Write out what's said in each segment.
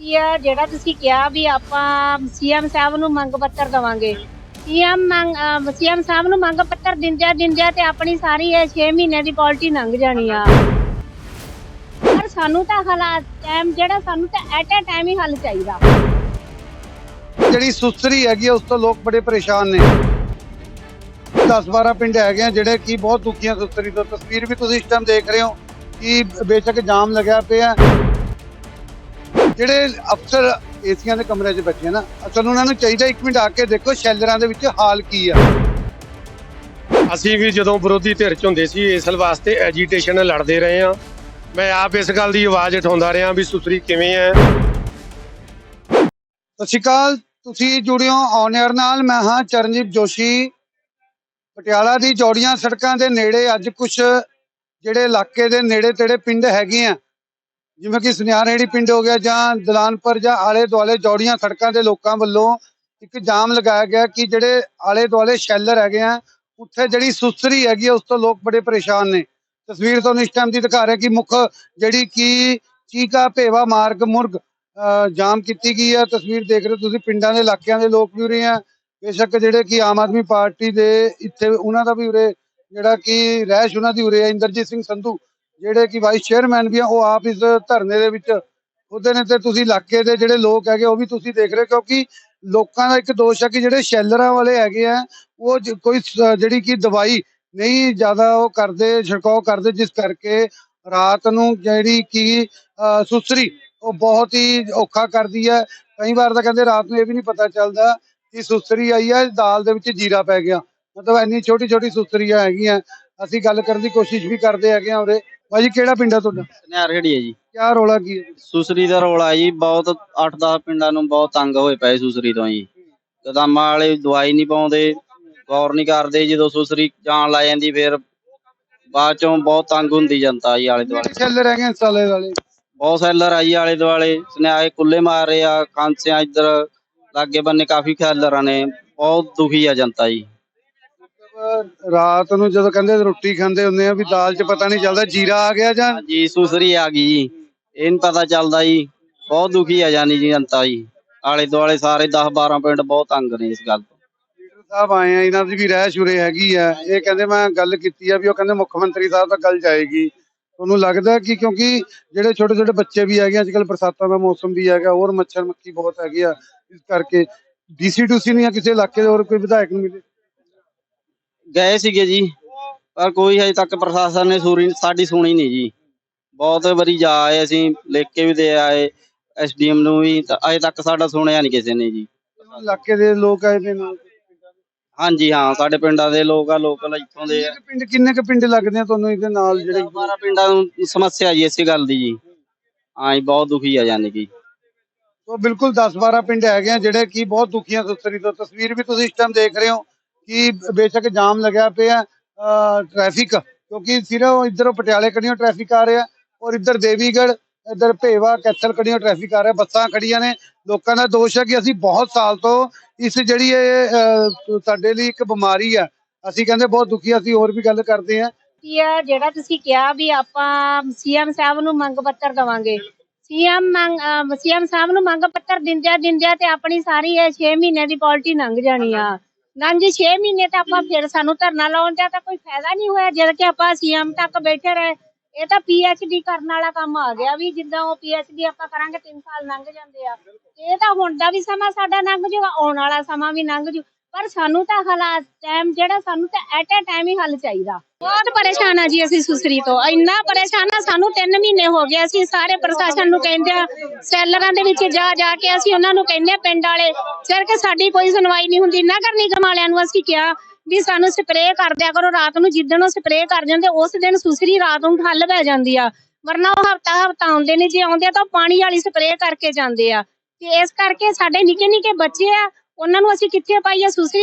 ਕੀ ਆ, ਜਿਹੜਾ ਤੁਸੀਂ ਕਿਹਾ ਵੀ ਆਪਾਂ ਸੀਐਮ ਸਾਹਿਬ ਨੂੰ ਮੰਗ ਪੱਤਰ ਦਵਾਂਗੇ। ਸੀਐਮ ਮੰਗ ਸੀਐਮ ਸਾਹਿਬ ਨੂੰ ਮੰਗ ਪੱਤਰ ਦਿੰਦਿਆਂ ਦਿੰਦਿਆਂ ਤੇ ਆਪਣੀ ਸਾਰੀ ਇਹ 6 ਮਹੀਨੇ ਦੀ ਪਾਲਿਟੀ ਲੰਘ ਜਾਣੀ ਆ। ਪਰ ਸਾਨੂੰ ਤਾਂ ਹਾਲਾਤ ਟਾਈਮ ਜਿਹੜਾ ਸਾਨੂੰ ਤਾਂ ਐਟ ਅ ਟਾਈਮ ਹੀ ਹੱਲ ਚਾਹੀਦਾ। ਜਿਹੜੀ ਸੁਸਰੀ ਹੈਗੀ ਉਸ ਤੋਂ ਲੋਕ ਬੜੇ ਪਰੇਸ਼ਾਨ ਨੇ। 10-12 ਪਿੰਡ ਹੈਗੇ ਆ, ਜਿਹੜੇ ਕਿ ਬਹੁਤ ਦੁਖੀਆਂ ਸੁਸਰੀ ਤੋਂ। ਤਸਵੀਰ ਵੀ ਤੁਸੀਂ ਇਸ ਟਾਈਮ ਦੇਖ ਰਹੇ ਹੋ ਕਿ ਬੇਸ਼ੱਕ ਜਾਮ ਲੱਗਿਆ ਪਿਆ। ਜਿਹੜੇ ਅਫਸਰ ਏਸੀਆਂ ਦੇ ਕਮਰੇ 'ਚ ਬੈਠੇ ਆ ਨਾ ਅਸਲ ਉਹਨਾਂ ਨੂੰ ਚਾਹੀਦਾ ਇੱਕ ਮਿੰਟ ਆ ਕੇ ਦੇਖੋ ਸ਼ੈਲਰਾਂ ਦੇ ਵਿੱਚ ਹਾਲ ਕੀ ਆ। ਅਸੀਂ ਵੀ ਜਦੋਂ ਵਿਰੋਧੀ ਧਿਰ ਚ ਹੁੰਦੇ ਸੀ ਇਸ ਵਾਸਤੇ ਐਜੀਟੇਸ਼ਨ ਲੜਦੇ ਰਹੇ ਹਾਂ। ਮੈਂ ਆਪ ਇਸ ਗੱਲ ਦੀ ਆਵਾਜ਼ ਉਠਾਉਂਦਾ ਰਿਹਾ ਵੀ ਸੁਸਰੀ ਕਿਵੇਂ ਹੈ। ਸਤਿ ਸ਼੍ਰੀ ਅਕਾਲ ਤੁਸੀਂ ਜੁੜਿਓ ਔਨ 에ਅਰ ਨਾਲ ਮੈਂ ਹਾਂ ਚਰਨਜੀਤ ਜੋਸ਼ੀ। ਪਟਿਆਲਾ ਦੀ ਜੋੜੀਆਂ ਸੜਕਾਂ ਦੇ ਨੇੜੇ ਅੱਜ ਕੁਝ ਜਿਹੜੇ ਇਲਾਕੇ ਦੇ ਨੇੜੇ ਤੇੜੇ ਪਿੰਡ ਹੈਗੇ ਆ ਜਿਵੇਂ ਕਿ ਸੁਨਿਆਰੇੜੀ ਪਿੰਡ ਹੋ ਗਿਆ ਜਾਂ ਦਲਾਨਪੁਰ ਜਾਂ ਆਲੇ ਦੁਆਲੇ ਜੋੜੀਆਂ ਸੜਕਾਂ ਦੇ ਲੋਕਾਂ ਵੱਲੋਂ ਇੱਕ ਜਾਮ ਲਗਾਇਆ ਗਿਆ ਕਿ ਜਿਹੜੇ ਆਲੇ ਦੁਆਲੇ ਸ਼ੈਲਰ ਹੈਗੇ ਆ, ਉੱਥੇ ਜਿਹੜੀ ਸੁਸਰੀ ਹੈਗੀ ਆ, ਉਸ ਤੋਂ ਲੋਕ ਬੜੇ ਪਰੇਸ਼ਾਨ ਨੇ। ਤਸਵੀਰ ਤੁਹਾਨੂੰ ਇਸ ਟਾਈਮ ਦੀ ਦਿਖਾ ਰਿਹਾ ਕਿ ਮੁੱਖ ਜਿਹੜੀ ਕਿ ਚੀਕਾ ਭੇਵਾ ਮਾਰਗ ਮੁਰਗ ਜਾਮ ਕੀਤੀ ਗਈ ਹੈ ਤਸਵੀਰ ਦੇਖ ਰਹੇ ਹੋ ਤੁਸੀਂ, ਪਿੰਡਾਂ ਦੇ ਇਲਾਕਿਆਂ ਦੇ ਲੋਕ ਵੀ ਉਰੇ ਆ। ਬੇਸ਼ੱਕ ਜਿਹੜੇ ਕਿ ਆਮ ਆਦਮੀ ਪਾਰਟੀ ਦੇ ਇੱਥੇ, ਉਹਨਾਂ ਦਾ ਵੀ ਉਰੇ ਜਿਹੜਾ ਕਿ ਰਹਿਸ਼ ਉਹਨਾਂ ਦੀ ਉਰੇ ਹੈ ਇੰਦਰਜੀਤ ਸਿੰਘ ਸੰਧੂ ਜਿਹੜੇ ਕਿ ਵਾਈਸ ਚੇਅਰਮੈਨ ਵੀ ਆ, ਉਹ ਆਪ ਇਸ ਧਰਨੇ ਦੇ ਵਿੱਚ ਉਹਦੇ ਨੇ ਤੇ ਤੁਸੀਂ ਇਲਾਕੇ ਦੇ ਜਿਹੜੇ ਲੋਕ ਹੈਗੇ ਉਹ ਵੀ ਤੁਸੀਂ ਦੇਖ ਰਹੇ ਹੋ, ਕਿਉਂਕਿ ਲੋਕਾਂ ਦਾ ਇੱਕ ਦੋਸ਼ ਹੈ ਕਿ ਜਿਹੜੇ ਸ਼ੈਲਰਾਂ ਵਾਲੇ ਹੈਗੇ ਆ, ਉਹ ਕੋਈ ਜਿਹੜੀ ਕਿ ਦਵਾਈ ਨਹੀਂ ਜ਼ਿਆਦਾ ਉਹ ਕਰਦੇ, ਛਿੜਕਾਓ ਕਰਦੇ, ਜਿਸ ਕਰਕੇ ਰਾਤ ਨੂੰ ਜਿਹੜੀ ਕਿ ਅਹ ਸੁਸਰੀ, ਉਹ ਬਹੁਤ ਹੀ ਔਖਾ ਕਰਦੀ ਹੈ ਕਈ ਵਾਰ ਤਾਂ ਕਹਿੰਦੇ ਰਾਤ ਨੂੰ ਇਹ ਵੀ ਨਹੀਂ ਪਤਾ ਚੱਲਦਾ ਕਿ ਸੁਸਰੀ ਆਈ ਹੈ ਦਾਲ ਦੇ ਵਿੱਚ ਜੀਰਾ ਪੈ ਗਿਆ। ਮਤਲਬ ਇੰਨੀ ਛੋਟੀ ਛੋਟੀ ਸੁਸਰੀਆਂ ਹੈਗੀਆਂ। ਅਸੀਂ ਗੱਲ ਕਰਨ ਦੀ ਕੋਸ਼ਿਸ਼ ਵੀ ਕਰਦੇ ਹੈਗੇ ਆ ਉਰੇ। ਭਾਜੀ ਕਿਹੜਾ ਪਿੰਡ ਆ ਤੁਹਾਡਾ? ਸਨਿਆਰ ਖੜੀ ਹੈ ਜੀ। ਕਿਆ ਰੋਲਾ ਕੀ ਹੈ ਸੁਸਰੀ ਦਾ ਰੋਲਾ ਜੀ ਬਹੁਤ 8-10 ਪਿੰਡਾਂ ਨੂੰ ਬਹੁਤ ਤੰਗ ਹੋਏ ਪਏ ਸੁਸਰੀ ਤੋਂ ਜੀ। ਕਦਮਾਂ ਵਾਲੇ ਦਵਾਈ ਨਹੀਂ ਪਾਉਂਦੇ ਗੌਰ ਨਹੀਂ ਕਰਦੇ ਜਦੋਂ ਸੁਸਰੀ ਜਾਣ ਲੱਗ ਜਾਂਦੀ ਫਿਰ ਬਾਅਦ ਚੋਂ ਬਹੁਤ ਤੰਗ ਹੁੰਦੀ ਜਨਤਾ ਜੀ ਆਲੇ ਦੁਆਲੇ। ਸ਼ੈਲਰ ਹੈਗੇ ਸਾਲੇ ਵਾਲੇ? ਬਹੁਤ ਸੈਲਰ ਆ ਜੀ ਆਲੇ ਦੁਆਲੇ ਸਨਿਆਏ ਕੁੱਲੇ ਮਾਰ ਰਹੇ ਆ ਕਾਂਸਿਆਂ ਇੱਧਰ ਲਾਗੇ ਬੰਨੇ ਕਾਫੀ ਖੈਲਰਾਂ ਨੇ ਬਹੁਤ ਦੁਖੀ ਆ ਜਨਤਾ ਜੀ। ਰਾਤ ਨੂੰ ਜਦੋਂ ਕਹਿੰਦੇ ਰੋਟੀ ਖਾਂਦੇ ਹੁੰਦੇ ਆ ਵੀ ਦਾਲ 'ਚ ਪਤਾ ਨਹੀਂ ਚੱਲਦਾ ਜੀਰਾ ਆ ਗਿਆ ਜਾਂ? ਜੀ ਸੁਸਰੀ ਆ ਗਈ ਜੀ। ਇਹ ਨੀ ਪਤਾ ਚੱਲਦਾ ਜੀ। ਬਹੁਤ ਦੁਖੀ ਆ ਜਾਨੀ ਜੀ ਜਨਤਾ ਜੀ। ਆਲੇ ਦੁਆਲੇ ਸਾਰੇ 10-12 ਪਿੰਡ ਬਹੁਤ ਤੰਗ ਨੇ ਇਸ ਗੱਲ ਤੋਂ। ਲੀਡਰ ਸਾਹਿਬ ਆਏ ਆ ਇਹਨਾਂ ਦੀ ਵੀ ਰਹਿ ਸ਼ੁਰੇ ਹੈਗੀ ਆ। ਇਹ ਕਹਿੰਦੇ ਮੈਂ ਗੱਲ ਕੀਤੀ ਆ ਵੀ ਉਹ ਕਹਿੰਦੇ ਮੁੱਖ ਮੰਤਰੀ ਸਾਹਿਬ ਤੱਕ ਗੱਲ ਜਾਏਗੀ। ਤੁਹਾਨੂੰ ਲੱਗਦਾ ਕਿ ਕਿਉਂਕਿ ਜਿਹੜੇ ਛੋਟੇ ਛੋਟੇ ਬੱਚੇ ਵੀ ਹੈਗੇ ਅੱਜ ਕੱਲ ਬਰਸਾਤਾਂ ਦਾ ਮੌਸਮ ਵੀ ਹੈਗਾ ਹੋਰ ਮੱਛਰ ਮੱਖੀ ਬਹੁਤ ਹੈਗੀ ਆ ਇਸ ਕਰਕੇ ਡੀਸੀ ਟੂਸੀ ਨਹੀਂ ਆ ਕਿਸੇ ਇਲਾਕੇ ਦੇ ਹੋਰ ਕੋਈ ਵਿਧਾਇਕ ਨੂੰ ਮਿਲੇ। ਗਏ ਸੀਗੇ ਜੀ ਪਰ ਕੋਈ ਹਜੇ ਤੱਕ ਪ੍ਰਸ਼ਾਸਨ ਨੇ ਸੂਰੀ ਸਾਡੀ ਸੁਣੀ ਨਹੀਂ ਜੀ। ਬਹੁਤ ਵਾਰੀ ਜਾ ਆਏ ਅਸੀਂ ਲਿਖ ਕੇ ਵੀ ਦੇ ਆਏ ਐਸਡੀਐਮ ਨੂੰ ਵੀ ਤਾਂ ਅਜੇ ਤੱਕ ਸਾਡਾ ਸੁਣਿਆ ਨਹੀਂ ਕਿਸੇ ਨੇ ਜੀ। ਇਲਾਕੇ ਦੇ ਲੋਕ ਆਏ ਨੇ ਨਾਲ? ਹਾਂਜੀ ਹਾਂ ਸਾਡੇ ਪਿੰਡਾਂ ਦੇ ਲੋਕ ਆ ਲੋਕਲ ਇੱਥੋਂ ਦੇ ਆ। ਪਿੰਡ ਕਿੰਨੇ ਕੁ ਪਿੰਡ ਲੱਗਦੇ ਆ ਤੁਹਾਨੂੰ ਇਹਦੇ ਨਾਲ ਜਿਹੜੇ? 12 ਪਿੰਡਾਂ ਨੂੰ ਸਮੱਸਿਆ ਜੀ ਇਸੇ ਗੱਲ ਦੀ ਜੀ। ਹਾਂ ਜੀ ਬਹੁਤ ਦੁਖੀ ਆ ਯਾਨੀ ਕਿ। ਉਹ ਬਿਲਕੁਲ 10-12 ਪਿੰਡ ਹੈਗੇ ਆ ਜਿਹੜੇ ਕਿ ਬਹੁਤ ਦੁਖੀਆਂ ਸੁਸਰੀ ਤੋਂ ਤਸਵੀਰ ਵੀ ਤੁਸੀਂ ਇਸ ਟਾਈਮ ਦੇਖ ਰਹੇ ਹੋ। ਕਿ ਬੇਸ਼ੱਕ ਜਾਮ ਲੱਗਿਆ ਪਿਆ ਟ੍ਰੈਫਿਕ ਕਿਉਂਕਿ ਸਿਰਫ ਇੱਧਰੋਂ ਪਟਿਆਲੇ ਕੜੀਆਂ ਟ੍ਰੈਫਿਕ ਆ ਰਿਹਾ ਔਰ ਇੱਧਰ ਦੇਵੀਗੜ੍ਹ, ਇੱਧਰ ਭੇਵਾ, ਕੈਥਲ ਕੜੀਆਂ ਟ੍ਰੈਫਿਕ ਆ ਰਿਹਾ, ਬੱਸਾਂ ਖੜੀਆਂ ਨੇ। ਲੋਕਾਂ ਦਾ ਦੋਸ਼ ਹੈ ਕਿ ਅਸੀਂ ਬਹੁਤ ਸਾਲ ਤੋਂ ਇਸ ਜਿਹੜੀ ਇਹ ਸਾਡੇ ਲਈ ਇੱਕ ਬਿਮਾਰੀ ਆ, ਅਸੀਂ ਕਹਿੰਦੇ ਬਹੁਤ ਦੁਖੀ ਅਸੀਂ ਹੋਰ ਵੀ ਗੱਲ ਕਰਦੇ ਆ ਕੀ ਆ, ਜਿਹੜਾ ਤੁਸੀਂ ਕਿਹਾ ਵੀ ਆਪਾਂ ਸੀਐਮ ਸਾਹਿਬ ਨੂੰ ਮੰਗ ਪੱਤਰ ਦਵਾਂਗੇ। ਸੀਐਮ ਮੰਗ ਸੀਐਮ ਸਾਹਿਬ ਨੂੰ ਮੰਗ ਪੱਤਰ ਦਿੰਦਿਆਂ ਦਿੰਦਿਆਂ ਤੇ ਆਪਣੀ ਸਾਰੀ ਇਹ 6 ਮਹੀਨੇ ਦੀ ਪਾਲਿਟੀ ਲੰਘ ਜਾਣੀ ਆ। ਲੰਘ 6 ਮਹੀਨੇ ਤਾਂ ਆਪਾਂ ਫਿਰ ਸਾਨੂੰ ਧਰਨਾ ਲਾਉਣ ਦਾ ਤਾਂ ਕੋਈ ਫਾਇਦਾ ਨਹੀਂ ਹੋਇਆ। ਜਦ ਕਿ ਆਪਾਂ ਸੀਐਮ ਤੱਕ ਬੈਠੇ ਰਹੇ, ਇਹ ਤਾਂ ਡੀ ਕਰਨ ਵਾਲਾ ਕੰਮ ਆ ਗਿਆ ਵੀ, ਜਿੱਦਾਂ ਉਹ ਡੀ ਆਪਾਂ ਕਰਾਂਗੇ 3 ਸਾਲ ਲੰਘ ਜਾਂਦੇ ਆ। ਇਹ ਤਾਂ ਹੁਣ ਦਾ ਵੀ ਸਮਾਂ ਸਾਡਾ ਲੰਘ ਜਾਊਗਾ ਆਉਣ ਵਾਲਾ ਸਮਾਂ ਵੀ ਲੰਘ ਜੂ। ਪਰ ਸਾਨੂੰ ਤਾਂ ਹਾਲਾਤ ਟਾਈਮ ਜਿਹੜਾ ਸਾਨੂੰ ਤਾਂ ਐਟ ਅ ਟਾਈਮ ਹੀ ਹੱਲ ਚਾਹੀਦਾ। ਬਹੁਤ ਪਰੇਸ਼ਾਨ ਆ ਜੀ ਅਸੀਂ ਸੁਸਰੀ ਤੋਂ। ਇੰਨਾ ਪਰੇਸ਼ਾਨ ਆ, ਸਾਨੂੰ 3 ਮਹੀਨੇ ਹੋ ਗਏ ਅਸੀਂ ਸਾਰੇ ਪ੍ਰਸ਼ਾਸਨ ਨੂੰ ਕਹਿੰਦੇ ਆ, ਸੈਲਰਾਂ ਦੇ ਵਿੱਚ ਜਾ ਜਾ ਕੇ ਅਸੀਂ ਉਹਨਾਂ ਨੂੰ ਕਹਿੰਦੇ ਆ, ਪਿੰਡ ਵਾਲੇ ਸਿਰ ਕਿ ਸਾਡੀ ਕੋਈ ਸੁਣਵਾਈ ਨਹੀਂ ਹੁੰਦੀ ਨਗਰ ਨਿਗਮ ਵਾਲਿਆਂ ਨੂੰ ਅਸੀਂ ਕਿਹਾ ਵੀ ਸਾਨੂੰ ਸਪਰੇਅ ਕਰ ਦਿਆ ਕਰੋ, ਰਾਤ ਨੂੰ ਜਿੱਦਣ ਉਹ ਸਪਰੇਅ ਕਰ ਜਾਂਦੇ, ਉਸ ਦਿਨ ਸੁਸਰੀ ਰਾਤ ਨੂੰ ਠੱਲ ਪੈ ਜਾਂਦੀ ਆ। ਵਰਨਾ ਉਹ ਹਫਤਾ ਹਫਤਾ ਆਉਂਦੇ ਨੇ ਜੇ ਆਉਂਦੇ ਆ ਤਾਂ ਪਾਣੀ ਵਾਲੀ ਸਪਰੇਅ ਕਰਕੇ ਜਾਂਦੇ ਆ। ਤੇ ਇਸ ਕਰਕੇ ਸਾਡੇ ਨਿੱਕੇ ਨਿੱਕੇ ਬੱਚੇ ਆ ਉਹਨਾਂ ਨੂੰ ਅਸੀਂ ਕਿੱਥੇ ਪਾਈਏ ਸੁਸਰੀ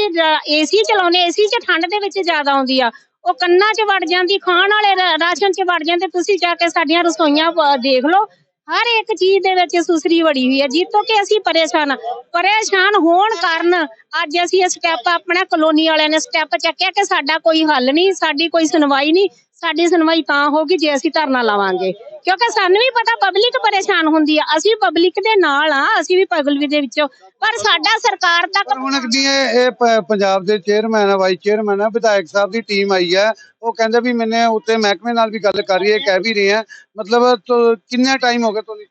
ਏਸੀ ਚਲਾਉਨੇ ਏਸੀ 'ਚ ਠੰਡ ਦੇ ਵਿੱਚ ਜ਼ਿਆਦਾ ਆਉਂਦੀ ਆ। ਉਹ ਕੰਨਾਂ 'ਚ ਵੜ ਜਾਂਦੀ, ਖਾਣ ਵਾਲੇ ਰਾਸ਼ਨ 'ਚ ਵੜ ਜਾਂਦੇ। ਤੁਸੀਂ ਜਾ ਕੇ ਸਾਡੀਆਂ ਰਸੋਈਆਂ ਦੇਖ ਲਓ। ਹਰ ਇੱਕ ਚੀਜ਼ ਦੇ ਵਿੱਚ ਸੁਸਰੀ ਵੜੀ ਹੋਈ ਹੈ ਜਿੱਤੋਂ ਕਿ ਅਸੀਂ ਪਰੇਸ਼ਾਨ ਪਰੇਸ਼ਾਨ ਹੋਣ ਕਾਰਨ ਅੱਜ ਅਸੀਂ ਇਹ ਸਟੈਪ ਆਪਣਾ ਕਲੋਨੀ ਵਾਲਿਆਂ ਨੇ ਸਟੈਪ ਚੱਕਿਆ ਕਿ ਸਾਡਾ ਕੋਈ ਹੱਲ ਨਹੀਂ, ਸਾਡੀ ਕੋਈ ਸੁਣਵਾਈ ਨਹੀਂ। ਸਾਡੀ ਸੁਣਵਾਈ ਤਾਂ ਹੋਗੀ ਜੇ ਅਸੀਂ ਧਰਨਾ ਲਾਵਾਂਗੇ। ਕਿਉਂਕਿ ਸਾਨੂੰ ਵੀ ਪਤਾ ਪਬਲਿਕ ਪਰੇਸ਼ਾਨ ਹੁੰਦੀ ਆ। ਅਸੀਂ ਪਬਲਿਕ ਦੇ ਨਾਲ ਆ ਅਸੀਂ ਵੀ ਪਬਲਿਕ ਦੇ ਵਿੱਚੋਂ। ਪਰ ਸਾਡਾ ਸਰਕਾਰ ਤੱਕ ਹੁਣ ਦੀ ਇਹ ਇਹ ਪ- ਪੰਜਾਬ ਦੇ ਚੇਅਰਮੈਨ ਆ ਵਾਈਸ ਚੇਅਰਮੈਨ ਆ ਵਿਧਾਇਕ ਸਾਹਿਬ ਦੀ ਟੀਮ ਆਈ ਹੈ ਉਹ ਕਹਿੰਦੇ ਵੀ ਮੈਨੇ ਉੱਤੇ ਮਹਿਕਮੇ ਨਾਲ ਵੀ ਗੱਲ ਕਰ ਹੈ ਕਹਿ ਵੀ ਰਹੀ ਹੈ ਮਤਲਬ ਤੋਂ ਕਿੰਨਾ ਟਾਈਮ ਹੋ ਗਿਆ ਤੁਹਾਨੂੰ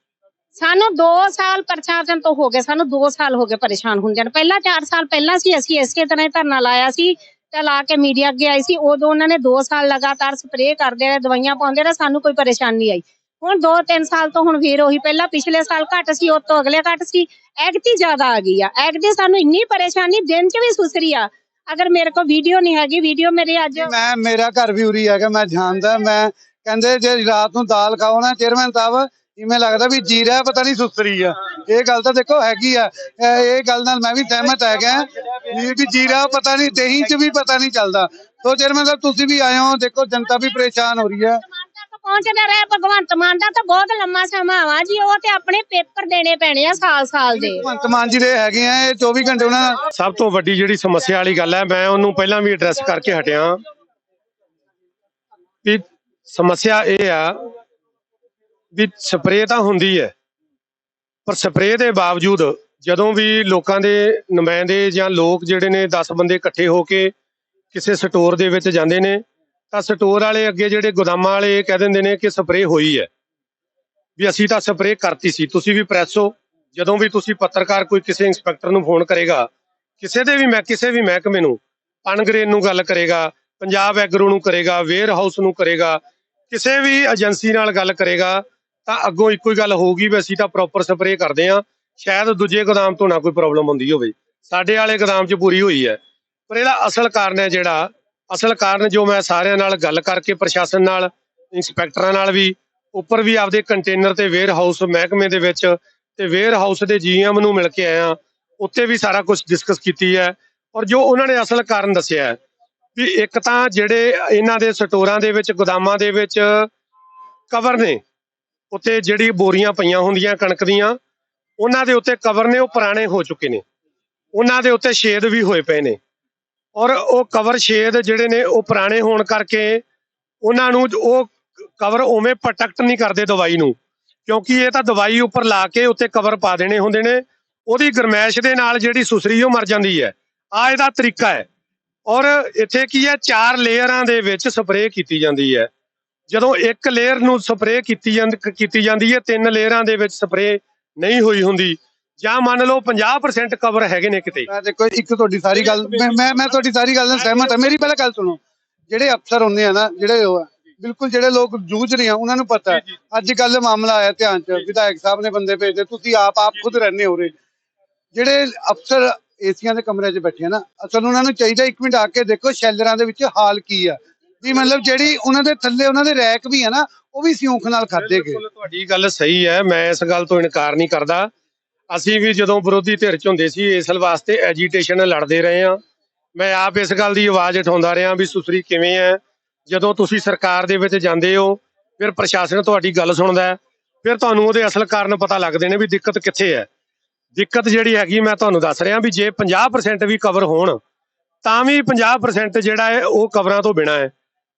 ਸਾਨੂੰ 2 ਸਾਲ ਪ੍ਰਸ਼ਾਸਨ ਤੋਂ ਹੋ ਗਏ ਸਾਨੂੰ 2 ਸਾਲ ਹੋ ਗਏ ਪਰੇਸ਼ਾਨ ਹੁੰਦਿਆਂ ਨੂੰ। ਪਹਿਲਾਂ 4 ਸਾਲ ਪਹਿਲਾਂ ਸੀ ਅਸੀਂ ਇਸੇ ਤਰ੍ਹਾਂ ਹੀ ਧਰਨਾ ਲਾਇਆ ਸੀ ਤੇ ਲਾ ਕੇ ਮੀਡੀਆ ਅੱਗੇ ਆਈ ਸੀ। ਉਦੋਂ ਉਹਨਾਂ ਨੇ 2 ਸਾਲ ਲਗਾਤਾਰ ਸਪਰੇਅ ਕਰਦੇ ਰਹੇ ਦਵਾਈਆਂ ਪਾਉਂਦੇ ਰਹੇ ਸਾਨੂੰ ਕੋਈ ਪਰੇਸ਼ਾਨੀ ਨਹੀਂ ਆਈ। ਹੁਣ 2-3 ਸਾਲ ਤੋਂ ਹੁਣ ਫੇਰ ਉਹੀ ਪਹਿਲਾਂ ਪਿਛਲੇ ਸਾਲ ਘੱਟ ਸੀ ਉਸ ਤੋਂ ਅਗਲੇ ਘੱਟ ਸੀ, ਐਗਤੀ ਜ਼ਿਆਦਾ ਆ ਗਈ ਆ। ਐਗਤੀ ਸਾਨੂੰ ਇੰਨੀ ਪਰੇਸ਼ਾਨੀ, ਦਿਨ 'ਚ ਵੀ ਸੁਸਰੀ ਆ। ਅਗਰ ਮੇਰੇ ਕੋਲ ਵੀਡੀਓ ਨਹੀਂ ਹੈਗੀ, ਵੀਡੀਓ ਮੇਰੇ ਅੱਜ ਮੈਂ, ਮੇਰਾ ਘਰ ਵੀ ਉਰੀ ਹੈਗਾ, ਮੈਂ ਜਾਣਦਾ, ਮੈਂ ਕਹਿੰਦੇ ਜੇ ਰਾਤ ਨੂੰ ਦਾਲ ਖਾਓ ਨਾ, ਚੇਅਰਮੈਨ ਸਾਹਿਬ ਇਵੇਂ ਲੱਗਦਾ ਵੀ ਜੀਰਾ ਪਤਾ ਨਹੀਂ ਸੁਸਰੀ ਆ। ਇਹ ਗੱਲ ਤਾਂ ਦੇਖੋ ਹੈਗੀ ਆ। ਇਹ ਗੱਲ ਨਾਲ ਮੈਂ ਵੀ ਸਹਿਮਤ ਹੈਗਾ। ਵੀ ਜੀਰਾ ਪਤਾ ਨਹੀਂ ਦਹੀਂ 'ਚ ਵੀ ਪਤਾ ਨਹੀਂ ਚੱਲਦਾ। ਸੋ ਚੇਅਰਮੈਨ ਸਾਹਿਬ, ਤੁਸੀਂ ਵੀ ਆਏ ਹੋ, ਦੇਖੋ ਜਨਤਾ ਵੀ ਪਰੇਸ਼ਾਨ ਹੋ ਰਹੀ ਹੈ ਪਹੁੰਚਦਾ ਰਿਹਾ ਭਗਵੰਤ ਮਾਨ ਦਾ ਤਾਂ ਬਹੁਤ ਲੰਮਾ ਸਮਾਂ ਵਾ ਜੀ ਉਹ ਤੇ ਆਪਣੇ ਪੇਪਰ ਦੇਣੇ ਪੈਣੇ ਆ ਸਾਲ ਸਾਲ ਦੇ। ਭਗਵੰਤ ਮਾਨ ਜੀ ਦੇ ਹੈਗੇ ਆ ਇਹ 24 ਘੰਟੇ ਉਹਨਾਂ ਨਾਲ ਸਭ ਤੋਂ ਵੱਡੀ ਜਿਹੜੀ ਸਮੱਸਿਆ ਵਾਲੀ ਗੱਲ ਹੈ ਮੈਂ ਉਹਨੂੰ ਪਹਿਲਾਂ ਵੀ ਐਡਰੈਸ ਕਰਕੇ ਹਟਿਆ। ਵੀ ਸਮੱਸਿਆ ਇਹ ਆ ਵੀ ਸਪਰੇਅ ਤਾਂ ਹੁੰਦੀ ਹੈ ਪਰ ਸਪਰੇਅ ਦੇ ਬਾਵਜੂਦ ਜਦੋਂ ਵੀ ਲੋਕਾਂ ਦੇ ਨੁਮਾਇੰਦੇ ਜਾਂ ਲੋਕ ਜਿਹੜੇ ਨੇ 10 ਬੰਦੇ ਇਕੱਠੇ ਹੋ ਕੇ ਕਿਸੇ ਸਟੋਰ ਦੇ ਵਿੱਚ ਜਾਂਦੇ ਨੇ ਤਾਂ ਸਟੋਰ ਵਾਲੇ ਅੱਗੇ ਜਿਹੜੇ ਗੋਦਾਮਾਂ ਵਾਲੇ ਇਹ ਕਹਿ ਦਿੰਦੇ ਨੇ ਕਿ ਸਪਰੇਅ ਹੋਈ ਹੈ। ਵੀ ਅਸੀਂ ਤਾਂ ਸਪਰੇਅ ਕਰਤੀ ਸੀ। ਤੁਸੀਂ ਵੀ ਪ੍ਰੈਸ ਹੋ। ਜਦੋਂ ਵੀ ਤੁਸੀਂ ਪੱਤਰਕਾਰ ਕੋਈ ਕਿਸੇ ਇੰਸਪੈਕਟਰ ਨੂੰ ਫੋਨ ਕਰੇਗਾ, ਕਿਸੇ ਦੇ ਵੀ ਮੈਂ ਕਿਸੇ ਵੀ ਮਹਿਕਮੇ ਨੂੰ ਅਨਗਰੇਨ ਨੂੰ ਗੱਲ ਕਰੇਗਾ, ਪੰਜਾਬ ਐਗਰੋ ਨੂੰ ਕਰੇਗਾ ਵੇਅਰ ਹਾਊਸ ਨੂੰ ਕਰੇਗਾ, ਕਿਸੇ ਵੀ ਏਜੰਸੀ ਨਾਲ ਗੱਲ ਕਰੇਗਾ, ਤਾਂ ਅੱਗੋਂ ਇੱਕੋ ਹੀ ਗੱਲ ਹੋਊਗੀ ਵੀ ਅਸੀਂ ਤਾਂ ਪ੍ਰੋਪਰ ਸਪਰੇਅ ਕਰਦੇ ਆ ਸ਼ਾਇਦ ਦੂਜੇ ਗੋਦਾਮ ਤੋਂ ਨਾ ਕੋਈ ਪ੍ਰੋਬਲਮ ਹੁੰਦੀ ਹੋਵੇ। ਸਾਡੇ ਵਾਲੇ ਗੋਦਾਮ 'ਚ ਪੂਰੀ ਹੋਈ ਹੈ। ਪਰ ਇਹਦਾ ਅਸਲ ਕਾਰਨ ਹੈ ਜਿਹੜਾ ਅਸਲ ਕਾਰਨ ਜੋ ਮੈਂ ਸਾਰਿਆਂ ਨਾਲ ਗੱਲ ਕਰਕੇ, ਪ੍ਰਸ਼ਾਸਨ ਨਾਲ, ਇੰਸਪੈਕਟਰਾਂ ਨਾਲ ਵੀ, ਉੱਪਰ ਵੀ ਆਪਦੇ ਕੰਟੇਨਰ ਤੇ ਵੇਅਰ ਹਾਊਸ ਮਹਿਕਮੇ ਦੇ ਵਿੱਚ ਤੇ ਵੇਅਰ ਹਾਊਸ ਦੇ ਜੀਐਮ ਨੂੰ ਮਿਲ ਕੇ ਆਇਆ, ਉੱਤੇ ਵੀ ਸਾਰਾ ਕੁਝ ਡਿਸਕਸ ਕੀਤੀ ਹੈ। ਔਰ ਜੋ ਉਹਨਾਂ ਨੇ ਅਸਲ ਕਾਰਨ ਦੱਸਿਆ ਹੈ, ਵੀ ਇੱਕ ਤਾਂ ਜਿਹੜੇ ਇਹਨਾਂ ਦੇ ਸਟੋਰਾਂ ਦੇ ਵਿੱਚ, ਗੋਦਾਮਾਂ ਦੇ ਵਿੱਚ ਕਵਰ ਨੇ, ਉੱਤੇ ਜਿਹੜੀ ਬੋਰੀਆਂ ਪਈਆਂ ਹੁੰਦੀਆਂ ਕਣਕ ਦੀਆਂ, ਉਹਨਾਂ ਦੇ ਉੱਤੇ ਕਵਰ ਨੇ, ਉਹ ਪੁਰਾਣੇ ਹੋ ਚੁੱਕੇ ਨੇ। ਉਹਨਾਂ ਦੇ ਉੱਤੇ ਛੇਦ ਵੀ ਹੋਏ ਪਏ ਨੇ। ਔਰ ਉਹ ਕਵਰ ਸ਼ੇਦ ਜਿਹੜੇ ਨੇ ਉਹ ਪੁਰਾਣੇ ਹੋਣ ਕਰਕੇ ਉਹਨਾਂ ਨੂੰ ਉਹ ਕਵਰ ਉਵੇਂ ਪ੍ਰੋਟੈਕਟ ਨਹੀਂ ਕਰਦੇ ਦਵਾਈ ਨੂੰ, ਕਿਉਂਕਿ ਇਹ ਤਾਂ ਦਵਾਈ ਉੱਪਰ ਲਾ ਕੇ ਉੱਤੇ ਕਵਰ ਪਾ ਦੇਣੇ ਹੁੰਦੇ ਨੇ, ਉਹਦੀ ਗਰਮੈਸ਼ ਦੇ ਨਾਲ ਜਿਹੜੀ ਸੁਸਰੀ ਉਹ ਮਰ ਜਾਂਦੀ ਹੈ ਆ ਇਹਦਾ ਤਰੀਕਾ ਹੈ। ਔਰ ਇੱਥੇ ਕੀ ਹੈ, ਚਾਰ ਲੇਅਰਾਂ ਦੇ ਵਿੱਚ ਸਪਰੇਅ ਕੀਤੀ ਜਾਂਦੀ ਹੈ। ਜਦੋਂ ਇੱਕ ਲੇਅਰ ਨੂੰ ਸਪਰੇਅ ਕੀਤੀ ਜਾਂਦੀ ਕੀਤੀ ਜਾਂਦੀ ਹੈ, ਤਿੰਨ ਲੇਅਰਾਂ ਦੇ ਵਿੱਚ ਸਪਰੇਅ ਨਹੀਂ ਹੋਈ ਹੁੰਦੀ ਜਾਂ ਮੰਨ ਲਓ 50% ਕਵਰ ਹੈਗੇ ਨੇ ਕਿਤੇ। ਮੈਂ ਦੇਖੋ ਇੱਕ ਤੁਹਾਡੀ ਸਾਰੀ ਗੱਲ ਮੈਂ ਮੈਂ ਮੈਂ ਤੁਹਾਡੀ ਸਾਰੀ ਗੱਲ ਨਾਲ ਸਹਿਮਤ ਹਾਂ। ਮੇਰੀ ਪਹਿਲਾਂ ਗੱਲ ਸੁਣੋ। ਜਿਹੜੇ ਅਫਸਰ ਹੁੰਦੇ ਆ ਨਾ ਜਿਹੜੇ ਉਹ ਆ, ਬਿਲਕੁਲ ਜਿਹੜੇ ਲੋਕ ਜੂਝ ਰਹੇ ਆ ਉਹਨਾਂ ਨੂੰ ਪਤਾ ਹੈ। ਅੱਜ ਕੱਲ ਮਾਮਲਾ ਆਇਆ ਧਿਆਨ ਚ ਵਿਧਾਇਕ ਸਾਹਿਬ ਨੇ ਬੰਦੇ ਭੇਜੇ ਤੁਸੀਂ ਆਪ ਆਪ ਖੁਦ ਰਹਿੰਦੇ ਹੋ ਰਹੇ ਜਿਹੜੇ ਅਫਸਰ ਏਸੀਆਂ ਦੇ ਕਮਰੇ 'ਚ ਬੈਠੇ ਆ ਨਾ ਅਸਲ ਉਹਨਾਂ ਨੂੰ ਚਾਹੀਦਾ ਇੱਕ ਮਿੰਟ ਆ ਕੇ ਦੇਖੋ ਸ਼ੈਲਰਾਂ ਦੇ ਵਿੱਚ ਹਾਲ ਕੀ ਆ। ਵੀ ਮਤਲਬ ਜਿਹੜੀ ਉਹਨਾਂ ਦੇ ਥੱਲੇ ਉਹਨਾਂ ਦੇ ਰੈਕ ਵੀ ਆ ਨਾ ਉਹ ਵੀ ਸਿਉਂਖ ਨਾਲ ਖਾਦੇ ਗਏ। ਤੁਹਾਡੀ ਗੱਲ ਸਹੀ ਹੈ। ਮੈਂ ਇਸ ਗੱਲ ਤੋਂ ਇਨਕਾਰ ਨਹੀਂ ਕਰਦਾ। ਅਸੀਂ ਵੀ ਜਦੋਂ ਵਿਰੋਧੀ ਧਿਰ ਚ ਹੁੰਦੇ ਸੀ, ਇਸ ਵਾਸਤੇ ਐਜੀਟੇਸ਼ਨ ਲੜਦੇ ਰਹੇ ਹਾਂ। ਮੈਂ ਆਪ ਇਸ ਗੱਲ ਦੀ ਆਵਾਜ਼ ਉਠਾਉਂਦਾ ਰਿਹਾ ਵੀ ਸੁਸਰੀ ਕਿਵੇਂ ਹੈ? ਜਦੋਂ ਤੁਸੀਂ ਸਰਕਾਰ ਦੇ ਵਿੱਚ ਜਾਂਦੇ ਹੋ, ਫਿਰ ਪ੍ਰਸ਼ਾਸਨ ਤੁਹਾਡੀ ਗੱਲ ਸੁਣਦਾ ਫਿਰ ਤੁਹਾਨੂੰ ਉਹਦੇ ਅਸਲ ਕਾਰਨ ਪਤਾ ਲੱਗਦੇ ਨੇ ਵੀ ਦਿੱਕਤ ਕਿੱਥੇ ਹੈ। ਦਿੱਕਤ ਜਿਹੜੀ ਹੈਗੀ, ਮੈਂ ਤੁਹਾਨੂੰ ਦੱਸ ਰਿਹਾ ਵੀ ਜੇ 50% ਵੀ ਕਵਰ ਹੋਣ, ਤਾਂ ਵੀ 50% ਜਿਹੜਾ ਹੈ, ਉਹ ਕਵਰਾਂ ਤੋਂ ਬਿਨਾ ਹੈ।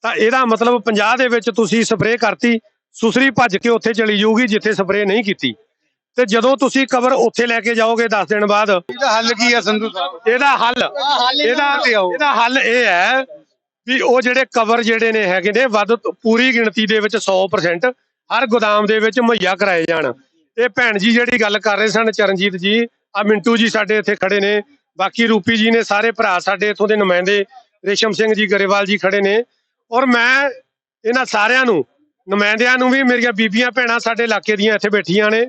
ਤਾਂ ਇਹਦਾ ਮਤਲਬ 50 ਦੇ ਵਿੱਚ ਤੁਸੀਂ ਸਪਰੇਅ ਕਰਤੀ, ਸੁਸਰੀ ਭੱਜ ਕੇ ਉੱਥੇ ਚਲੀ ਜਾਊਗੀ ਜਿੱਥੇ ਸਪਰੇਅ ਨਹੀਂ ਕੀਤੀ। ਤੇ ਜਦੋਂ ਤੁਸੀਂ ਕਵਰ ਉੱਥੇ ਲੈ ਕੇ ਜਾਓਗੇ 10 ਦਿਨ ਬਾਅਦ ਇਹਦਾ ਹੱਲ ਕੀ ਆ ਸੰਧੂ ਸਾਹਿਬ? ਇਹਦਾ ਹੱਲ ਇਹਦਾ। ਇਹਦਾ ਹੱਲ ਇਹ ਹੈ ਵੀ ਉਹ ਜਿਹੜੇ ਕਵਰ ਜਿਹੜੇ ਨੇ ਹੈਗੇ ਨੇ ਵੱਧ ਪੂਰੀ ਗਿਣਤੀ ਦੇ ਵਿੱਚ 100% ਹਰ ਗੋਦਾਮ ਦੇ ਵਿੱਚ ਮੁਹੱਈਆ ਕਰਾਏ ਜਾਣ। ਇਹ ਭੈਣ ਜੀ ਜਿਹੜੀ ਗੱਲ ਕਰ ਰਹੇ ਸਨ ਚਰਨਜੀਤ ਜੀ ਆ ਮਿੰਟੂ ਜੀ ਸਾਡੇ ਇੱਥੇ ਖੜੇ ਨੇ ਬਾਕੀ ਰੂਪੀ ਜੀ ਨੇ ਸਾਰੇ ਭਰਾ ਸਾਡੇ ਇੱਥੋਂ ਦੇ ਨੁਮਾਇੰਦੇ ਰੇਸ਼ਮ ਸਿੰਘ ਜੀ ਗਰੇਵਾਲ ਜੀ ਖੜੇ ਨੇ। ਔਰ ਮੈਂ ਇਹਨਾਂ ਸਾਰਿਆਂ ਨੂੰ ਨੁਮਾਇੰਦਿਆਂ ਨੂੰ ਵੀ ਮੇਰੀਆਂ ਬੀਬੀਆਂ ਭੈਣਾਂ ਸਾਡੇ ਇਲਾਕੇ ਦੀਆਂ ਇੱਥੇ ਬੈਠੀਆਂ ਨੇ।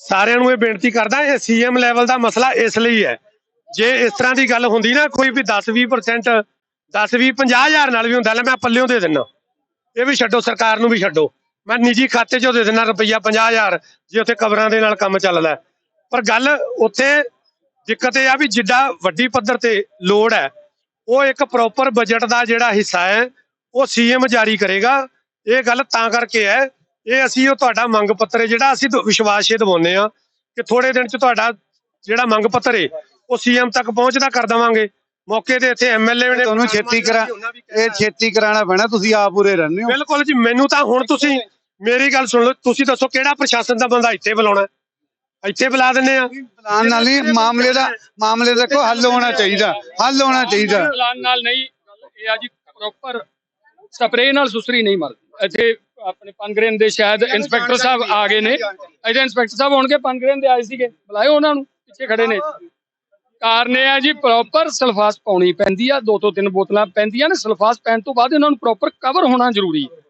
ਸਾਰਿਆਂ ਨੂੰ ਇਹ ਬੇਨਤੀ ਕਰਦਾ, ਇਹ ਸੀਐਮ ਲੈਵਲ ਦਾ ਮਸਲਾ ਇਸ ਲਈ ਹੈ। ਜੇ ਇਸ ਤਰ੍ਹਾਂ ਦੀ ਗੱਲ ਹੁੰਦੀ ਨਾ, ਕੋਈ ਵੀ 10 20% 10 20 ਹਜ਼ਾਰ ਨਾਲ ਵੀ ਹੁੰਦਾ, ਲੈ ਮੈਂ ਪੱਲਿਓਂ ਦੇ ਦਿੰਨਾ। ਇਹ ਵੀ ਛੱਡੋ, ਸਰਕਾਰ ਨੂੰ ਵੀ ਛੱਡੋ। ਮੈਂ ਨਿੱਜੀ ਖਾਤੇ 'ਚੋਂ ਦੇ ਦਿੰਨਾ ਰੁਪਈਆ 50000 ਜੇ ਉੱਥੇ ਕਬਰਾਂ ਦੇ ਨਾਲ ਕੰਮ ਚੱਲਦਾ ਪਰ ਗੱਲ ਉੱਥੇ ਦਿੱਕਤ ਇਹ ਆ ਵੀ ਜਿੱਡਾ ਵੱਡੀ ਪੱਧਰ ਤੇ ਲੋੜ ਹੈ, ਉਹ ਇੱਕ ਪ੍ਰੋਪਰ ਬਜਟ ਦਾ ਜਿਹੜਾ ਹਿੱਸਾ ਹੈ, ਉਹ ਸੀਐਮ ਜਾਰੀ ਕਰੇਗਾ। ਇਹ ਗੱਲ ਤਾਂ ਕਰਕੇ ਹੈ ਇਹ ਅਸੀਂ ਉਹ ਤੁਹਾਡਾ ਮੰਗ ਪੱਤਰ ਹੈ ਜਿਹੜਾ ਅਸੀਂ ਵਿਸ਼ਵਾਸ ਇਹ ਦਿਵਾਉਂਦੇ ਆ ਕਿ ਥੋੜੇ ਦਿਨ ਚ ਤੁਹਾਡਾ ਜਿਹੜਾ ਮੰਗ ਪੱਤਰ ਹੈ ਉਹ ਸੀਐਮ ਤੱਕ ਪਹੁੰਚਦਾ ਕਰ ਦੇਵਾਂਗੇ। ਮੌਕੇ ਤੇ ਇੱਥੇ ਐਮਐਲਏ ਨੇ ਤੁਹਾਨੂੰ ਛੇਤੀ ਕਰਾ ਇਹ ਛੇਤੀ ਕਰਾਉਣਾ ਪੈਣਾ ਤੁਸੀਂ ਆਪ ਪੂਰੇ ਰਹਿੰਦੇ ਹੋ। ਬਿਲਕੁਲ ਜੀ ਮੈਨੂੰ ਤਾਂ ਹੁਣ ਤੁਸੀਂ ਮੇਰੀ ਗੱਲ ਸੁਣ ਲਓ ਤੁਸੀਂ ਦੱਸੋ ਕਿਹੜਾ ਪ੍ਰਸ਼ਾਸਨ ਦਾ ਬੰਦਾ ਇੱਥੇ ਬੁਲਾਉਣਾ ਹੈ? ਇੱਥੇ ਬੁਲਾ ਦਿੰਦੇ ਆ ਪਲਾਨ ਨਾਲ ਨਹੀਂ ਮਾਮਲੇ ਦਾ ਮਾਮਲੇ ਦਾ ਕੋਈ ਹੱਲ ਹੋਣਾ ਚਾਹੀਦਾ ਹੱਲ ਹੋਣਾ ਚਾਹੀਦਾ। ਪਲਾਨ ਨਾਲ ਨਹੀਂ ਇਹ ਆ ਜੀ ਪ੍ਰੋਪਰ ਸਪਰੇਅ ਨਾਲ ਸੁਸਰੀ ਨਹੀਂ ਮਰਦੀ। ਇੱਥੇ ਆਪਣੇ ਪਨਗਰੇਨ ਦੇ ਸ਼ਾਇਦ ਇੰਸਪੈਕਟਰ ਸਾਹਿਬ ਆ ਗਏ ਨੇ। ਇਹਦੇ ਇੰਸਪੈਕਟਰ ਸਾਹਿਬ ਹੋਣਗੇ ਪਨਗਰੇਨ ਦੇ ਆਏ ਸੀਗੇ। ਬੁਲਾਇਓ ਉਹਨਾਂ ਨੂੰ ਪਿੱਛੇ ਖੜੇ ਨੇ। ਕਾਰਨ ਇਹ ਆ ਜੀ ਪ੍ਰੋਪਰ ਸਲਫਾਸ ਪਾਉਣੀ ਪੈਂਦੀ ਆ ਦੋ ਤੋਂ ਤਿੰਨ ਬੋਤਲਾਂ ਪੈਂਦੀਆਂ ਨੇ। ਸਲਫਾਸ ਪੈਣ ਤੋਂ ਬਾਅਦ ਇਹਨਾਂ ਨੂੰ ਪ੍ਰੋਪਰ ਕਵਰ ਹੋਣਾ ਜ਼ਰੂਰੀ। ਹੈ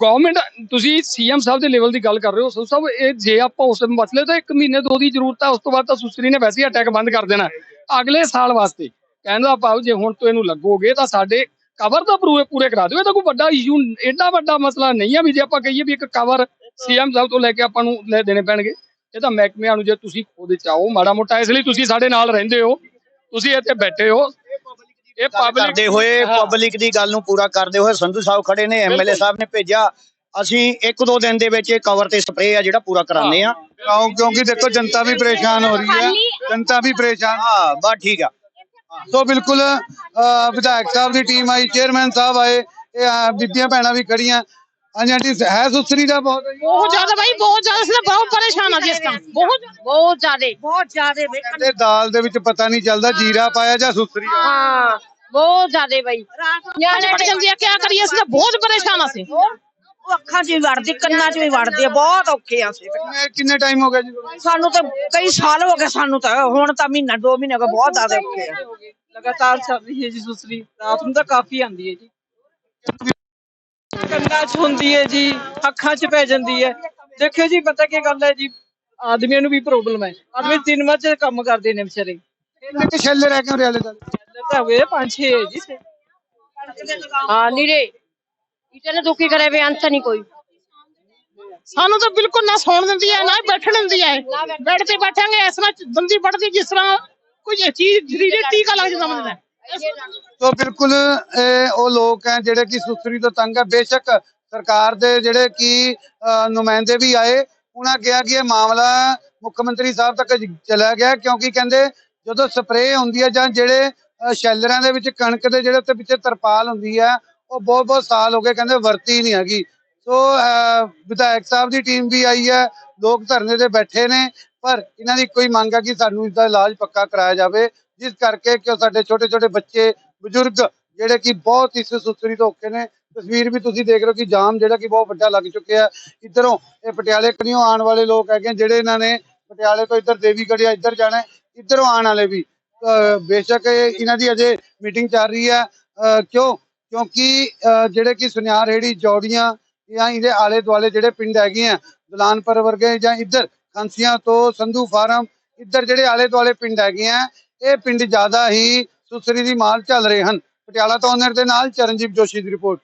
ਗਵਰਨਮੈਂਟ ਤੁਸੀਂ ਸੀਐਮ ਸਾਹਿਬ ਦੇ ਲੈਵਲ ਦੀ ਗੱਲ ਕਰ ਰਹੇ ਹੋ ਸੋ ਸਾਹਿਬ ਇਹ ਜੇ ਆਪਾਂ ਉਸ ਮਸਲੇ ਤੋਂ ਇੱਕ ਮਹੀਨੇ ਦੋ ਦੀ ਜ਼ਰੂਰਤ ਆ ਉਸ ਤੋਂ ਬਾਅਦ ਤਾਂ ਸੁਸਰੀ ਨੇ ਵੈਸੇ ਹੀ ਅਟੈਕ ਬੰਦ ਕਰ ਦੇਣਾ। ਅਗਲੇ ਸਾਲ ਵਾਸਤੇ ਕਹਿੰਦਾ ਭਾਵ ਜੇ ਹੁਣ ਤੋਂ ਇਹਨੂੰ ਲੱਗੋਗੇ ਤਾਂ ਸਾਡੇ ਕਵਰ ਤਾਂ ਪੂਰੇ ਪੂਰੇ ਕਰਾ ਦਿਓ। ਇਹ ਤਾਂ ਕੋਈ ਵੱਡਾ ਇਸ਼ੂ ਐਡਾ ਵੱਡਾ ਮਸਲਾ ਨਹੀਂ ਆ ਵੀ ਜੇ ਆਪਾਂ ਕਹੀਏ ਵੀ ਇੱਕ ਕਵਰ ਸੀਐਮ ਸਾਹਿਬ ਤੋਂ ਲੈ ਕੇ ਆਪਾਂ ਨੂੰ ਲੈ ਦੇਣੇ ਪੈਣਗੇ ਇਹ ਤਾਂ ਮਹਿਕਮਿਆਂ ਨੂੰ ਜੇ ਤੁਸੀਂ ਖੁਦ ਚਾਹੋ ਮਾੜਾ ਮੋਟਾ ਇਸ ਲਈ ਤੁਸੀਂ ਸਾਡੇ ਨਾਲ ਰਹਿੰਦੇ ਹੋ ਤੁਸੀਂ ਇੱਥੇ ਬੈਠੇ ਹੋ। ਇਹ ਪਬਲਿਕ ਕਰਦੇ ਹੋਏ। ਪਬਲਿਕ ਦੀ ਗੱਲ ਨੂੰ ਪੂਰਾ ਕਰਦੇ ਹੋਏ ਸੰਧੂ ਸਾਹਿਬ ਖੜੇ ਨੇ ਐਮਐਲਏ ਸਾਹਿਬ ਨੇ ਭੇਜਿਆ। ਅਸੀਂ ਇੱਕ ਦੋ ਦਿਨ ਦੇ ਵਿੱਚ ਇਹ ਕਵਰ ਤੇ ਸਪਰੇਅ ਆ ਜਿਹੜਾ ਪੂਰਾ ਕਰਾਉਂਦੇ ਆ। ਕਿਉਂ? ਕਿਉਂਕਿ ਦੇਖੋ ਜਨਤਾ ਵੀ ਪਰੇਸ਼ਾਨ ਹੋ ਰਹੀ ਹੈ। ਜਨਤਾ ਵੀ ਪਰੇਸ਼ਾਨ। ਹਾਂ ਬਸ ਠੀਕ ਆ। ਸੋ ਬਿਲਕੁਲ ਵਿਧਾਇਕ ਸਾਹਿਬ ਦੀ ਟੀਮ ਆਈ ਚੇਅਰਮੈਨ ਸਾਹਿਬ ਆਏ ਇਹ ਬੀਬੀਆਂ ਭੈਣਾਂ ਵੀ ਖੜੀਆਂ। ਹਾਂਜੀ ਆਂਟੀ ਹੈ ਸੁਸਰੀ ਦਾ ਬਹੁਤ ਬਹੁਤ ਜ਼ਿਆਦਾ ਭਾਈ ਬਹੁਤ ਜ਼ਿਆਦਾ ਅਸੀਂ ਤਾਂ ਬਹੁਤ ਪਰੇਸ਼ਾਨ ਆ ਜੀ ਇਸ ਟਾਈਮ ਬਹੁਤ ਬਹੁਤ ਜ਼ਿਆਦੇ। ਬਹੁਤ ਜ਼ਿਆਦੇ। ਕਹਿੰਦੇ ਦਾਲ ਦੇ ਵਿੱਚ ਪਤਾ ਨਹੀਂ ਚੱਲਦਾ ਜੀਰਾ ਪਾਇਆ ਜਾਂ ਸੁਸਰੀ ਆ ਹਾਂ ਬਹੁਤ ਜ਼ਿਆਦੇ ਬਈ। ਨਿਆਣੇ ਪੜ ਜਾਂਦੇ ਆ ਕੀ ਕਰੀਏ ਅਸੀਂ ਤਾਂ ਬਹੁਤ ਪਰੇਸ਼ਾਨ ਆ ਅਸੀਂ। ਉਹ ਅੱਖਾਂ 'ਚ ਵੀ ਵੜਦੀ ਕੰਨਾਂ 'ਚ ਵੀ ਵੜਦੀ ਆ ਬਹੁਤ ਔਖੇ ਆ ਅਸੀਂ ਕਿੰਨੇ- ਕਿੰਨੇ ਟਾਈਮ ਹੋ ਗਿਆ ਜੀ? ਸਾਨੂੰ ਤਾਂ ਕਈ ਸਾਲ ਹੋ ਗਏ ਸਾਨੂੰ ਤਾਂ ਹੁਣ ਤਾਂ ਮਹੀਨਾ ਦੋ ਮਹੀਨੇ ਹੋ ਗਏ ਬਹੁਤ ਜ਼ਿਆਦਾ ਔਖੇ ਆ। ਲਗਾਤਾਰ ਚੱਲ ਰਹੀ ਹੈ ਜੀ ਸੁਸਰੀ ਰਾਤ ਨੂੰ ਤਾਂ ਕਾਫੀ ਆਂਦੀ ਹੈ ਜੀ। ਕੰਨਾਂ 'ਚ ਹੁੰਦੀ ਹੈ ਜੀ ਅੱਖਾਂ 'ਚ ਪੈ ਜਾਂਦੀ ਹੈ। ਦੇਖਿਓ ਜੀ ਪਤਾ ਕੀ ਗੱਲ ਹੈ ਜੀ ਆਦਮੀਆਂ ਨੂੰ ਵੀ ਪ੍ਰੋਬਲਮ ਹੈ। ਆਦਮੀ ਦਿਨ ਮੱਚ ਕੰਮ ਕਰਦੇ ਨੇ ਵਿਚਾਰੇ। ਕਿੰਨੇ ਕੁ ਛੱਲੇ ਰਹਿ ਗਏ ਰਿਆਲੇ ਦਾ ਪਹਿਲੇ ਤਾਂ ਹੋਏ ਪੰਜ ਛੇ ਹੈ ਜੀ। ਹਾਂ ਨੀਰੇ। ਇਤਨੇ ਦੁਖੀ ਕਰੇ ਵੇ ਅੰਤ ਨਹੀਂ ਕੋਈ। ਸਾਨੂੰ ਤਾਂ ਬਿਲਕੁਲ ਨਾ ਸੌਣ ਦਿੰਦੀ ਹੈ ਨਾ ਬੈਠਣ ਦਿੰਦੀ ਹੈ ਬੈੱਡ ਤੇ ਬੈਠਾਂਗੇ, ਇਸ ਤਰ੍ਹਾਂ ਦੰਦੀ ਵੱਢਦੀ, ਜਿਸ ਤਰ੍ਹਾਂ ਕੋਈ ਚੀਜ਼ ਜ਼ਰੀਰੇ ਟੀਕਾ ਲੱਗ ਜਾਂਦਾ ਬੰਦੇ ਦਾ। ਬਿਲਕੁਲ ਉਹ ਲੋਕ ਹੈ ਜਿਹੜੇ ਕਿ ਸੁਸਰੀ ਤੋਂ ਤੰਗ ਹੈ ਬੇਸ਼ੱਕ ਸਰਕਾਰ ਦੇ ਜਿਹੜੇ ਕਿ ਨੁਮਾਇੰਦੇ ਵੀ ਆਏ, ਉਹਨਾਂ ਕਿਹਾ ਕਿ ਇਹ ਮਾਮਲਾ ਮੁੱਖ ਮੰਤਰੀ ਸਾਹਿਬ ਤੱਕ ਚਲਾ ਗਿਆ, ਕਿਉਂਕਿ ਕਹਿੰਦੇ ਜਦੋਂ ਸਪਰੇਅ ਹੁੰਦੀ ਹੈ ਜਾਂ ਜਿਹੜੇ ਸ਼ੈਲਰਾਂ ਦੇ ਵਿੱਚ ਕਣਕ ਦੇ ਜਿਹੜੇ ਉੱਤੇ ਪਿੱਛੇ ਤਰਪਾਲ ਹੁੰਦੀ ਹੈ ਉਹ ਬਹੁਤ ਬਹੁਤ ਸਾਲ ਹੋ ਗਏ ਕਹਿੰਦੇ ਵਰਤੀ ਨਹੀਂ ਹੈਗੀ। ਸੋ ਅਹ, ਵਿਧਾਇਕ ਸਾਹਿਬ ਦੀ ਟੀਮ ਵੀ ਆਈ ਹੈ ਲੋਕ ਧਰਨੇ ਤੇ ਬੈਠੇ ਨੇ ਪਰ ਇਹਨਾਂ ਦੀ ਕੋਈ ਮੰਗ ਹੈ ਕਿ ਸਾਨੂੰ ਇਸ ਦਾ ਇਲਾਜ ਪੱਕਾ ਕਰਾਇਆ ਜਾਵੇ ਜਿਸ ਕਰਕੇ ਕਿ ਸਾਡੇ ਛੋਟੇ ਛੋਟੇ ਬੱਚੇ ਬਜ਼ੁਰਗ ਜਿਹੜੇ ਕਿ ਬਹੁਤ ਇਸ ਸੁਸਰੀ ਤੋਂ ਔਖੇ ਨੇ ਤਸਵੀਰ ਵੀ ਤੁਸੀਂ ਦੇਖ ਰਹੇ ਹੋ ਕਿ ਜਾਮ ਜਿਹੜਾ ਕਿ ਬਹੁਤ ਵੱਡਾ ਲੱਗ ਚੁੱਕਿਆ ਇਧਰੋਂ ਇਹ ਪਟਿਆਲੇ ਕਨੀਓ ਆਉਣ ਵਾਲੇ ਲੋਕ ਹੈਗੇ ਜਿਹੜੇ ਇਹਨਾਂ ਨੇ ਪਟਿਆਲੇ ਤੋਂ ਇੱਧਰ ਦੇਵੀਗੜ੍ਹਿਆ ਇੱਧਰ ਜਾਣਾ ਇੱਧਰੋਂ ਆਉਣ ਵਾਲੇ ਵੀ ਅਹ ਬੇਸ਼ੱਕ ਇਹਨਾਂ ਦੀ ਅਜੇ ਮੀਟਿੰਗ ਚੱਲ ਰਹੀ ਹੈ ਅਹ ਕਿਉਂ? ਕਿਉਂਕਿ ਜਿਹੜੇ ਕਿ ਸੁਨਿਆਰ ਰੇੜੀ ਜੌੜੀਆਂ ਜਾਂ ਇਹਦੇ ਆਲੇ ਦੁਆਲੇ ਜਿਹੜੇ ਪਿੰਡ ਹੈਗੇ ਆ ਦੁਲਾਨਪੁਰ ਵਰਗੇ ਜਾਂ ਇੱਧਰ ਖਾਂਸੀਆਂ ਤੋਂ ਸੰਧੂ ਫਾਰਮ, ਇੱਧਰ ਜਿਹੜੇ ਆਲੇ ਦੁਆਲੇ ਪਿੰਡ ਹੈਗੇ ਆ, ਇਹ ਪਿੰਡ ਜ਼ਿਆਦਾ ਹੀ ਸੁਸਰੀ ਦੀ ਮਾਰ ਚੱਲ ਰਹੇ ਹਨ। ਪਟਿਆਲਾ ਤੋਂ ਓਨਰ ਦੇ ਨਾਲ ਚਰਨਜੀਤ ਜੋਸ਼ੀ ਦੀ ਰਿਪੋਰਟ।